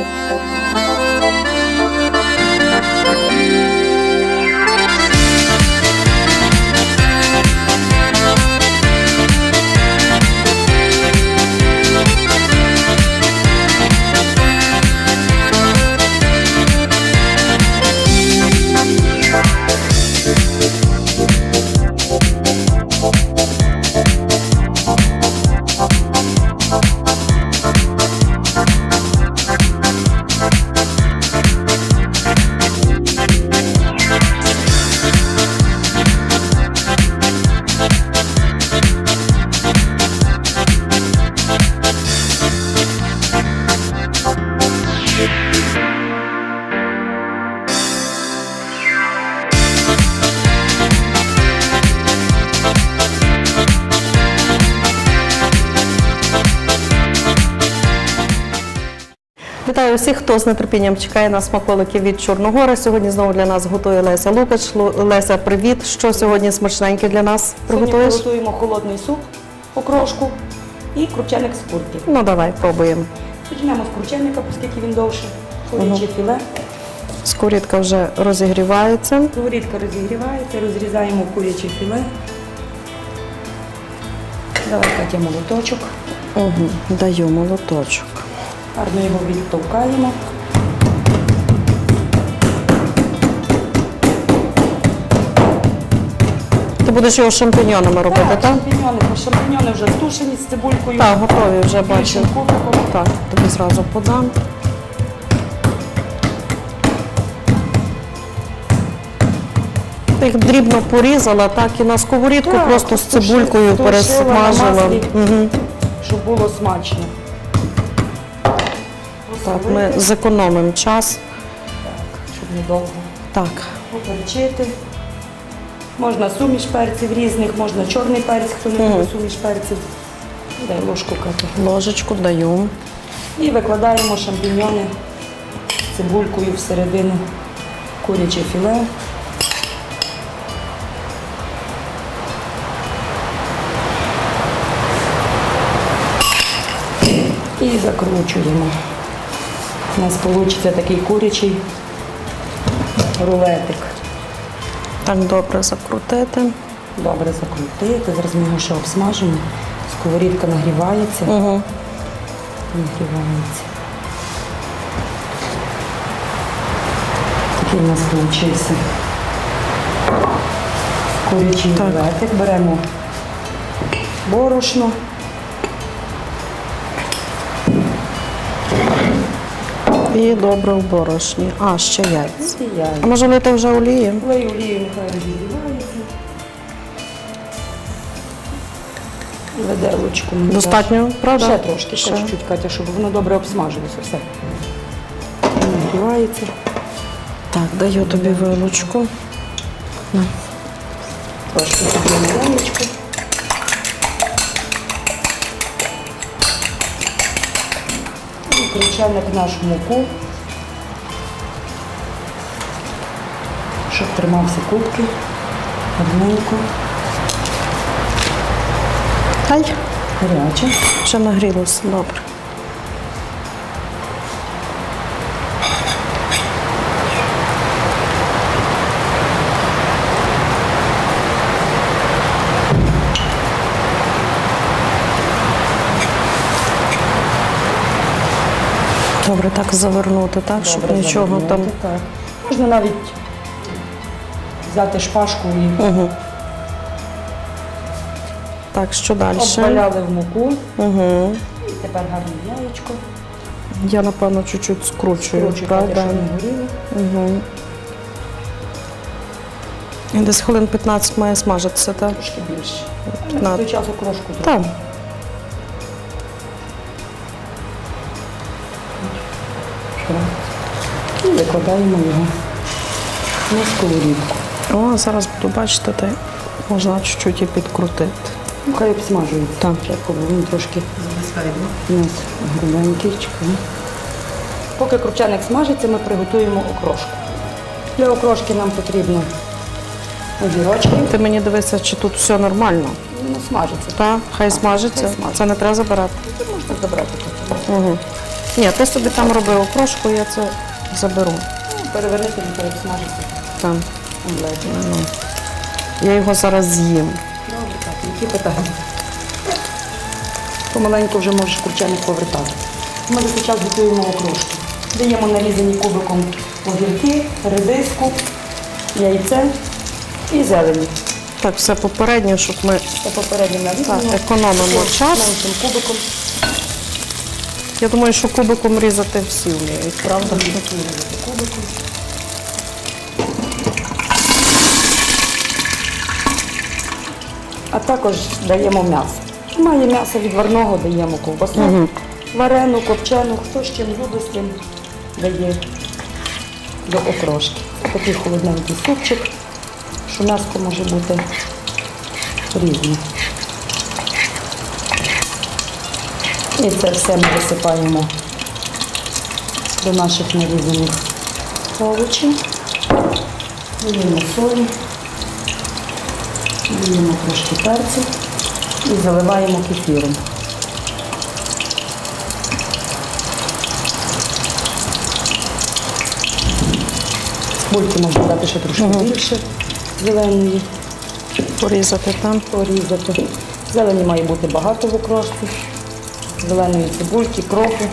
Música Вітаю всіх, хто з нетерпінням чекає на смаколики від Чорногора. Сьогодні знову для нас готує Леся Лукач. Леся, привіт! Що сьогодні смачненьке для нас Сьогодні приготуєш? приготуємо холодний суп, окрошку і крупченик з курки. Ну давай, пробуємо. Почнемо з крупченика, оскільки він довше. Куряче філе. Скорідка вже розігрівається. Сковорідка розігрівається, розрізаємо куряче філе. Давай Катя молоточок. Угу. Даю молоточок. Гарно його відтовкаємо. Ти будеш його шампіньонами робити, так? шампіньони. Шампіньони вже стушені з цибулькою. Так, готові вже бачу. Так, тобі зразу подам. Їх дрібно порізала, так і на сковорідку Так, просто з цибулькою тушила на пересмажила. маслі. Угу. Щоб було смачно. Так, ми зекономимо час. Щоб недовго. Так, поперчити. Можна суміш перців різних, можна чорний перець, хто не любить суміш перців. Дай ложку кати. ложечку даю. І викладаємо шампіньони цибулькою всередину куряче філе. І закручуємо. У нас вийде такий курячий рулетик. Так добре закрутити. Добре закрутити. Зараз ми його ще обсмажимо. Сковорідка нагрівається. Угу. Нагрівається. Такий у нас вийшов. Курячий рулетик. Беремо борошно. І добре в борошні. А, ще яйця. І А яйця. може лити вже олії? Лею олію, нехай розігрівається. Виделочку. Достатньо, правда? Ще трошки, ще чуть-чуть, Катя, щоб воно добре обсмажилося. Все. Нагрівається. Так, даю тобі вилочку. Трошки собі маленечко. І кручальник нашу муку, щоб тримався кубки. Гарненько. Ай, Гаряче. вже нагрілося, добре. Добре, так завернути, так, щоб Добре нічого там. Так. Можна навіть взяти шпажку і Угу. Так, що далі? обваляли в муку. Угу. І тепер гарне яєчко. Я, напевно, чуть-чуть скручую, Кручу, правда? щоб не. Угу. І десь хвилин 15 має смажитися, так? Трошки більше. На- той час окрошку. Так. І викладаємо його на сковорідку. О, зараз буду бачити, можна чуть-чуть і підкрутити. Ну, хай обсмажується. Так. Він трошки у нас грубенький. чекай. Поки крупчаник смажиться, ми приготуємо окрошку. Для окрошки нам потрібно огірочки. Ти мені дивися, чи тут все нормально. Воно смажиться. Так, хай смажиться. хай смажиться. Це не треба забирати. Це можна забрати. потім. Угу. Ні, ти собі там роби окрошку, я це заберу. Ну, Перевернути і пересмажити Там. омлет. Ну. Я його зараз з'їм. Добре, так, питання? Помаленьку вже можеш курчаник повертати. Ми за цей готуємо окрошку. Даємо нарізані кубиком огірки, редиску, яйце і зелені. Так, все попередньо, щоб ми Це попередньо нарізано. Так, економимо час. Меншим кубиком. Я думаю, що кубиком різати всі вміють, правда? кубиком. Також даємо м'ясо. Має м'ясо відварного, даємо ковбасу, Мгм. варену, копчену, хто з чим любить, з тим дає до окрошки. Такий холодненький супчик, що м'ясо може бути різне. І це все ми висипаємо до наших нарізаних овочів. Даємо солі, даємо трошки перцю і заливаємо кефіром. Бульки можна дати ще трошки більше зеленої, Порізати там. порізати. Зелені має бути багато в окрошці. Зеленої цибульки, кропу.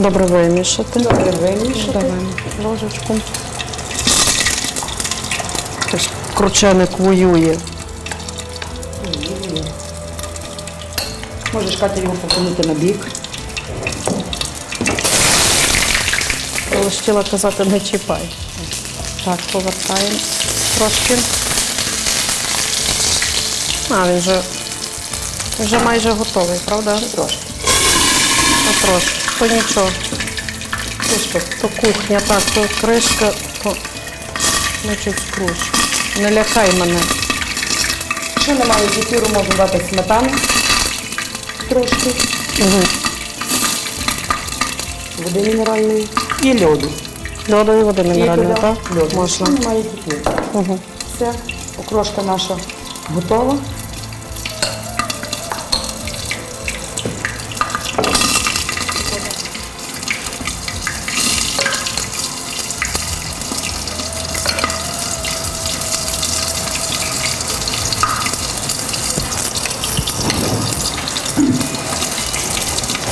Добре вимішати. Добре вимішати. Давай ложечку. Ось крученик воює. Можеш Катя його покинути на бік. Лише хотіла казати, не чіпай. Так, повертаємо трошки. А, він вже, вже майже готовий, правда? Трошки. Трошки. То нічого. Трошки. То кухня, так, то кришка, то значить скруш. Не лякай мене. Якщо немає кефіру, можна дати сметану трошки, Угу. води мінеральної і льоду. Льоду і води мінеральної, так? льоду. Можна. Якщо немає кефіру. Угу. Все, окрошка наша готова.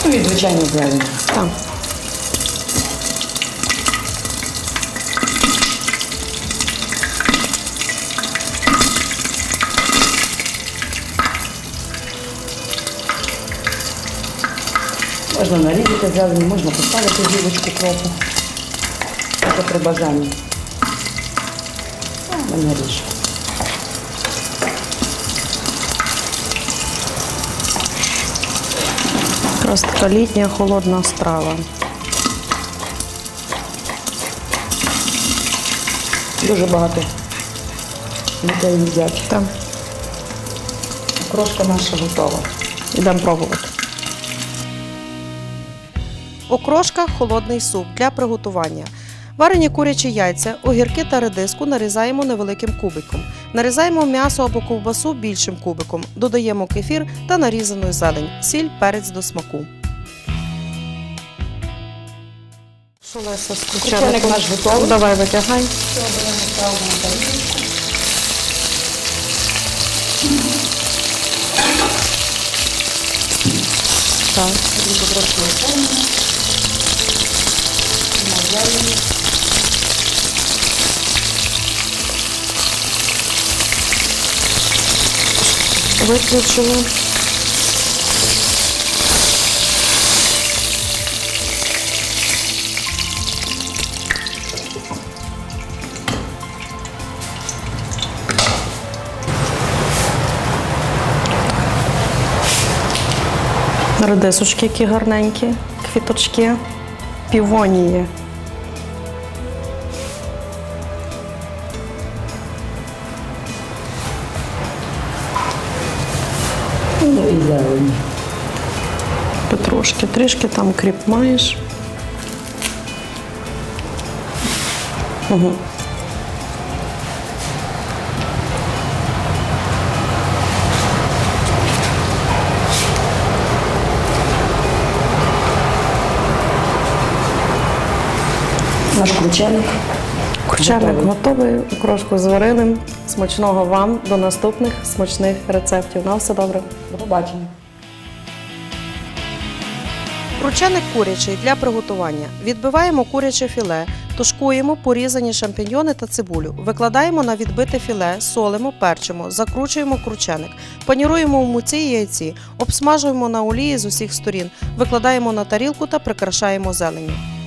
Ну і звичайно зелень. Так. Можна нарізати зелені, можна поставити гілочку кропу. Це при бажанні. А, мене Якраз така літня холодна страва. Дуже багато людей їдять. Так. Крошка наша готова. Ідемо пробувати. Окрошка холодний суп для приготування. Варені курячі яйця, огірки та редиску нарізаємо невеликим кубиком. Нарізаємо м'ясо або ковбасу більшим кубиком. Додаємо кефір та нарізану зелень, сіль, перець до смаку. Що Леся з Крученик наш готовий. Давай витягай. Так. Дуже трошки оформлено. Виключили. Редисочки, які гарненькі, квіточки, півонії. Ну і зелені. Петрушки, трішки там кріп маєш. Угу. Наш крученик. Курчаник Готовий. готовий, окрошку зварили. Смачного вам до наступних смачних рецептів. На все добре. До побачення. Крученик курячий для приготування. Відбиваємо куряче філе, тушкуємо порізані шампіньйони та цибулю. Викладаємо на відбите філе, солимо, перчимо, закручуємо крученик, паніруємо в муці і яйці, обсмажуємо на олії з усіх сторін, викладаємо на тарілку та прикрашаємо зеленню.